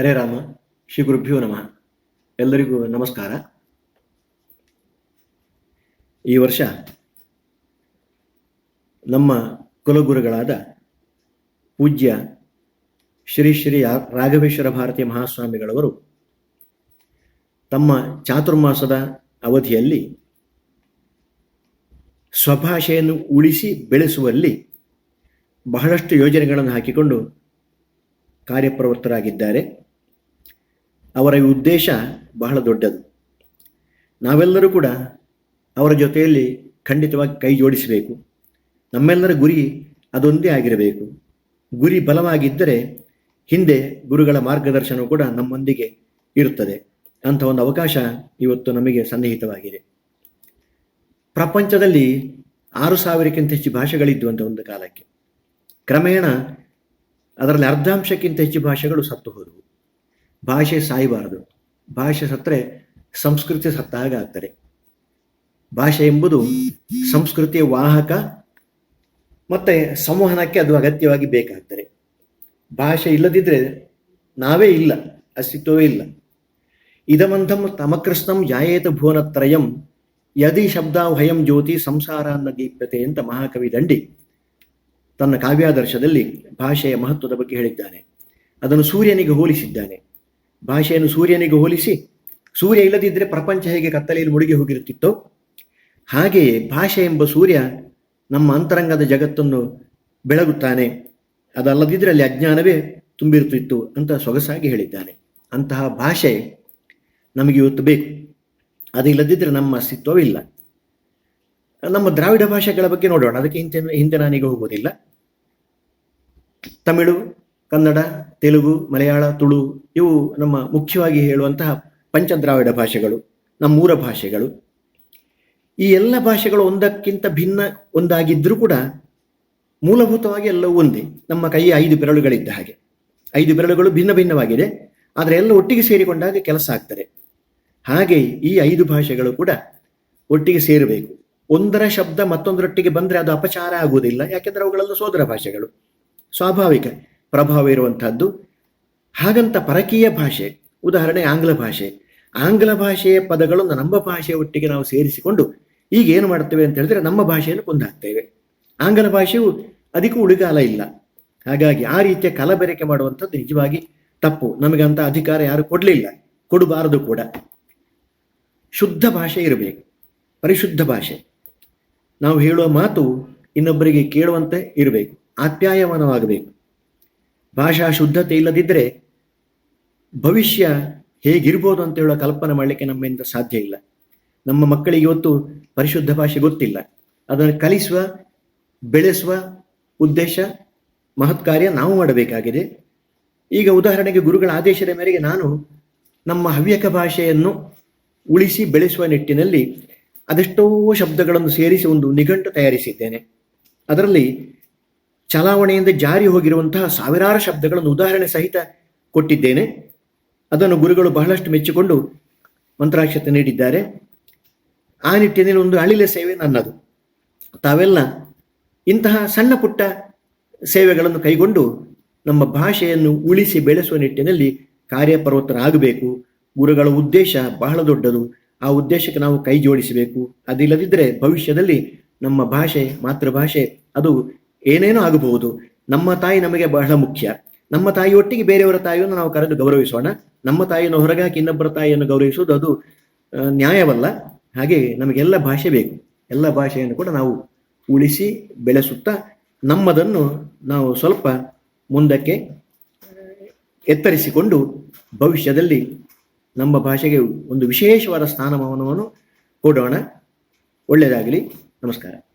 ಹರೇ ರಾಮ, ಶ್ರೀ ಗುರುಭ್ಯೋ ನಮಃ. ಎಲ್ಲರಿಗೂ ನಮಸ್ಕಾರ. ಈ ವರ್ಷ ನಮ್ಮ ಕುಲಗುರುಗಳಾದ ಪೂಜ್ಯ ಶ್ರೀ ಶ್ರೀ ರಾಘವೇಶ್ವರ ಭಾರತಿ ಮಹಾಸ್ವಾಮಿಗಳವರು ತಮ್ಮ ಚಾತುರ್ಮಾಸದ ಅವಧಿಯಲ್ಲಿ ಸ್ವಭಾಷೆಯನ್ನು ಉಳಿಸಿ ಬೆಳೆಸುವಲ್ಲಿ ಬಹಳಷ್ಟು ಯೋಜನೆಗಳನ್ನು ಹಾಕಿಕೊಂಡು ಕಾರ್ಯಪ್ರವೃತ್ತರಾಗಿದ್ದಾರೆ. ಅವರ ಉದ್ದೇಶ ಬಹಳ ದೊಡ್ಡದು. ನಾವೆಲ್ಲರೂ ಕೂಡ ಅವರ ಜೊತೆಯಲ್ಲಿ ಖಂಡಿತವಾಗಿ ಕೈ ಜೋಡಿಸಬೇಕು. ನಮ್ಮೆಲ್ಲರ ಗುರಿ ಅದೊಂದೇ ಆಗಿರಬೇಕು. ಗುರಿ ಬಲವಾಗಿದ್ದರೆ ಹಿಂದೆ ಗುರುಗಳ ಮಾರ್ಗದರ್ಶನವು ಕೂಡ ನಮ್ಮೊಂದಿಗೆ ಇರುತ್ತದೆ. ಅಂಥ ಒಂದು ಅವಕಾಶ ಇವತ್ತು ನಮಗೆ ಸನ್ನಿಹಿತವಾಗಿದೆ. ಪ್ರಪಂಚದಲ್ಲಿ ಆರು ಸಾವಿರಕ್ಕಿಂತ ಹೆಚ್ಚು ಭಾಷೆಗಳಿದ್ವಂತೆ ಒಂದು ಕಾಲಕ್ಕೆ. ಕ್ರಮೇಣ ಅದರಲ್ಲಿ ಅರ್ಧಾಂಶಕ್ಕಿಂತ ಹೆಚ್ಚು ಭಾಷೆಗಳು ಸತ್ತು ಹೋದವು. ಭಾಷೆ ಸಾಯಬಾರದು. ಭಾಷೆ ಸತ್ತರೆ ಸಂಸ್ಕೃತಿ ಸತ್ತ ಹಾಗೆ ಆಗ್ತದೆ ಭಾಷೆ ಎಂಬುದು ಸಂಸ್ಕೃತಿಯ ವಾಹಕ ಮತ್ತೆ ಸಂವಹನಕ್ಕೆ ಅದು ಅಗತ್ಯವಾಗಿ ಬೇಕಾಗ್ತದೆ. ಭಾಷೆ ಇಲ್ಲದಿದ್ದರೆ ನಾವೇ ಇಲ್ಲ, ಅಸ್ತಿತ್ವವೇ ಇಲ್ಲ. ಇದಮಂಥಂ ತಮಕೃಷ್ಣಂ ಜಾಯೇತ ಭುವನತ್ರಯಂ ಯದಿ ಶಬ್ದ ವಯಂ ಜ್ಯೋತಿ ಸಂಸಾರ ಅನ್ನ ದೀಪ್ಯತೆ ಅಂತ ಮಹಾಕವಿ ದಂಡಿ ತನ್ನ ಕಾವ್ಯಾದರ್ಶದಲ್ಲಿ ಭಾಷೆಯ ಮಹತ್ವದ ಬಗ್ಗೆ ಹೇಳಿದ್ದಾನೆ. ಅದನ್ನು ಸೂರ್ಯನಿಗೆ ಹೋಲಿಸಿದ್ದಾನೆ. ಭಾಷೆಯನ್ನು ಸೂರ್ಯನಿಗೆ ಹೋಲಿಸಿ, ಸೂರ್ಯ ಇಲ್ಲದಿದ್ದರೆ ಪ್ರಪಂಚ ಹೇಗೆ ಕತ್ತಲೆಯಲ್ಲಿ ಮುಳುಗಿ ಹೋಗಿರುತ್ತಿತ್ತೋ, ಹಾಗೆಯೇ ಭಾಷೆ ಎಂಬ ಸೂರ್ಯ ನಮ್ಮ ಅಂತರಂಗದ ಜಗತ್ತನ್ನು ಬೆಳಗುತ್ತಾನೆ. ಅದಲ್ಲದಿದ್ದರೆ ಅಲ್ಲಿ ಅಜ್ಞಾನವೇ ತುಂಬಿರುತ್ತಿತ್ತು ಅಂತ ಸೊಗಸಾಗಿ ಹೇಳಿದ್ದಾನೆ. ಅಂತಹ ಭಾಷೆ ನಮಗೆ ಇವತ್ತು ಬೇಕು. ಅದಿಲ್ಲದಿದ್ದರೆ ನಮ್ಮ ಅಸ್ತಿತ್ವವಿಲ್ಲ ನಮ್ಮ ದ್ರಾವಿಡ ಭಾಷೆಗಳ ಬಗ್ಗೆ ನೋಡೋಣ. ಅದಕ್ಕೆ ಹಿಂದೆ ಹಿಂದೆ ನಾನೀಗ ಹೋಗೋದಿಲ್ಲ. ತಮಿಳು ಕನ್ನಡ, ತೆಲುಗು, ಮಲಯಾಳ, ತುಳು ಇವು ನಮ್ಮ ಮುಖ್ಯವಾಗಿ ಹೇಳುವಂತಹ ಪಂಚದ್ರಾವಿಡ ಭಾಷೆಗಳು, ನಮ್ಮೂರ ಭಾಷೆಗಳು. ಈ ಎಲ್ಲ ಭಾಷೆಗಳು ಒಂದಕ್ಕಿಂತ ಭಿನ್ನ ಒಂದಾಗಿದ್ದರೂ ಕೂಡ ಮೂಲಭೂತವಾಗಿ ಎಲ್ಲವೂ ಒಂದೇ. ನಮ್ಮ ಕೈಯ ಐದು ಬೆರಳುಗಳಿದ್ದ ಹಾಗೆ. ಐದು ಬೆರಳುಗಳು ಭಿನ್ನ ಭಿನ್ನವಾಗಿದೆ. ಆದರೆ ಎಲ್ಲ ಒಟ್ಟಿಗೆ ಸೇರಿಕೊಂಡಾಗ ಕೆಲಸ ಆಗ್ತದೆ. ಹಾಗೆ ಈ ಐದು ಭಾಷೆಗಳು ಕೂಡ ಒಟ್ಟಿಗೆ ಸೇರಬೇಕು. ಒಂದರ ಶಬ್ದ ಮತ್ತೊಂದರೊಟ್ಟಿಗೆ ಬಂದರೆ ಅದು ಅಪಚಾರ ಆಗುವುದಿಲ್ಲ. ಯಾಕೆಂದರೆ ಅವುಗಳೆಲ್ಲ ಸೋದರ ಭಾಷೆಗಳು. ಸ್ವಾಭಾವಿಕ. ಪ್ರಭಾವ ಇರುವಂಥದ್ದು. ಹಾಗಂತ ಪರಕೀಯ ಭಾಷೆ, ಉದಾಹರಣೆ ಆಂಗ್ಲ ಭಾಷೆ. ಆಂಗ್ಲ ಭಾಷೆಯ ಪದಗಳನ್ನು ನಮ್ಮ ಭಾಷೆಯ ಒಟ್ಟಿಗೆ ನಾವು ಸೇರಿಸಿಕೊಂಡು ಈಗ ಏನು ಮಾಡ್ತೇವೆ ಅಂತ ಹೇಳಿದ್ರೆ ನಮ್ಮ ಭಾಷೆಯನ್ನು ಕೊಂದಾಕ್ತೇವೆ. ಆಂಗ್ಲ ಭಾಷೆಯು ಅದಕ್ಕೂ ಉಳಿಗಾಲ ಇಲ್ಲ. ಹಾಗಾಗಿ ಆ ರೀತಿಯ ಕಲಬೆರಕೆ ಮಾಡುವಂಥದ್ದು ನಿಜವಾಗಿ ತಪ್ಪು. ನಮಗಂತ ಅಧಿಕಾರ ಯಾರು ಕೊಡಲಿಲ್ಲ. ಕೊಡಬಾರದು ಕೂಡ. ಶುದ್ಧ ಭಾಷೆ ಇರಬೇಕು. ಪರಿಶುದ್ಧ ಭಾಷೆ. ನಾವು ಹೇಳುವ ಮಾತು ಇನ್ನೊಬ್ಬರಿಗೆ ಕೇಳುವಂತೆ ಇರಬೇಕು. ಆಪ್ಯಾಯಮಾನವಾಗಬೇಕು. ಭಾಷಾ ಶುದ್ಧತೆ ಇಲ್ಲದಿದ್ದರೆ ಭವಿಷ್ಯ ಹೇಗಿರ್ಬೋದು ಅಂತ ಹೇಳೋ ಕಲ್ಪನೆ ಮಾಡಲಿಕ್ಕೆ ನಮ್ಮಿಂದ ಸಾಧ್ಯ ಇಲ್ಲ. ನಮ್ಮ ಮಕ್ಕಳಿಗೆ ಇವತ್ತು ಪರಿಶುದ್ಧ ಭಾಷೆ ಗೊತ್ತಿಲ್ಲ. ಅದನ್ನು ಕಲಿಸುವ, ಬೆಳೆಸುವ ಉದ್ದೇಶ, ಮಹತ್ ಕಾರ್ಯ ನಾವು ಮಾಡಬೇಕಾಗಿದೆ. ಈಗ ಉದಾಹರಣೆಗೆ ಗುರುಗಳ ಆದೇಶದ ಮೇರೆಗೆ ನಾನು ನಮ್ಮ ಹವ್ಯಕ ಭಾಷೆಯನ್ನು ಉಳಿಸಿ ಬೆಳೆಸುವ ನಿಟ್ಟಿನಲ್ಲಿ ಅದೆಷ್ಟೋ ಶಬ್ದಗಳನ್ನು ಸೇರಿಸಿ ಒಂದು ನಿಘಂಟು ತಯಾರಿಸಿದ್ದೇನೆ. ಅದರಲ್ಲಿ ಚಲಾವಣೆಯಿಂದ ಜಾರಿ ಹೋಗಿರುವಂತಹ ಸಾವಿರಾರು ಶಬ್ದಗಳನ್ನು ಉದಾಹರಣೆ ಸಹಿತ ಕೊಟ್ಟಿದ್ದೇನೆ. ಅದನ್ನು ಗುರುಗಳು ಬಹಳಷ್ಟು ಮೆಚ್ಚಿಕೊಂಡು ಮಂತ್ರಾಕ್ಷತೆ ನೀಡಿದ್ದಾರೆ. ಆ ನಿಟ್ಟಿನಲ್ಲಿ ಒಂದು ಅಳಿಲ ಸೇವೆ ನನ್ನದು. ತಾವೆಲ್ಲ ಇಂತಹ ಸಣ್ಣ ಪುಟ್ಟ ಸೇವೆಗಳನ್ನು ಕೈಗೊಂಡು ನಮ್ಮ ಭಾಷೆಯನ್ನು ಉಳಿಸಿ ಬೆಳೆಸುವ ನಿಟ್ಟಿನಲ್ಲಿ ಕಾರ್ಯಪರ್ವತರಾಗಬೇಕು ಗುರುಗಳ ಉದ್ದೇಶ ಬಹಳ ದೊಡ್ಡದು. ಆ ಉದ್ದೇಶಕ್ಕೆ ನಾವು ಕೈ ಜೋಡಿಸಬೇಕು. ಅದಿಲ್ಲದಿದ್ದರೆ ಭವಿಷ್ಯದಲ್ಲಿ ನಮ್ಮ ಭಾಷೆ, ಮಾತೃಭಾಷೆ ಅದು ಏನೇನೋ ಆಗಬಹುದು. ನಮ್ಮ ತಾಯಿ ನಮಗೆ ಬಹಳ ಮುಖ್ಯ. ನಮ್ಮ ತಾಯಿಯೊಟ್ಟಿಗೆ ಬೇರೆಯವರ ತಾಯಿಯನ್ನು ನಾವು ಕರೆದು ಗೌರವಿಸೋಣ. ನಮ್ಮ ತಾಯಿಯನ್ನು ಹೊರಗಾಕಿ ಇನ್ನೊಬ್ಬರ ತಾಯಿಯನ್ನು ಗೌರವಿಸುವುದು ಅದು ನ್ಯಾಯವಲ್ಲ. ಹಾಗೆ ನಮಗೆಲ್ಲ ಭಾಷೆ ಬೇಕು. ಎಲ್ಲ ಭಾಷೆಯನ್ನು ಕೂಡ ನಾವು ಉಳಿಸಿ ಬೆಳೆಸುತ್ತಾ ನಮ್ಮದನ್ನು ನಾವು ಸ್ವಲ್ಪ ಮುಂದಕ್ಕೆ ಎತ್ತರಿಸಿಕೊಂಡು ಭವಿಷ್ಯದಲ್ಲಿ ನಮ್ಮ ಭಾಷೆಗೆ ಒಂದು ವಿಶೇಷವಾದ ಸ್ಥಾನಮಾನವನ್ನು ಕೊಡೋಣ. ಒಳ್ಳೆಯದಾಗಲಿ. ನಮಸ್ಕಾರ.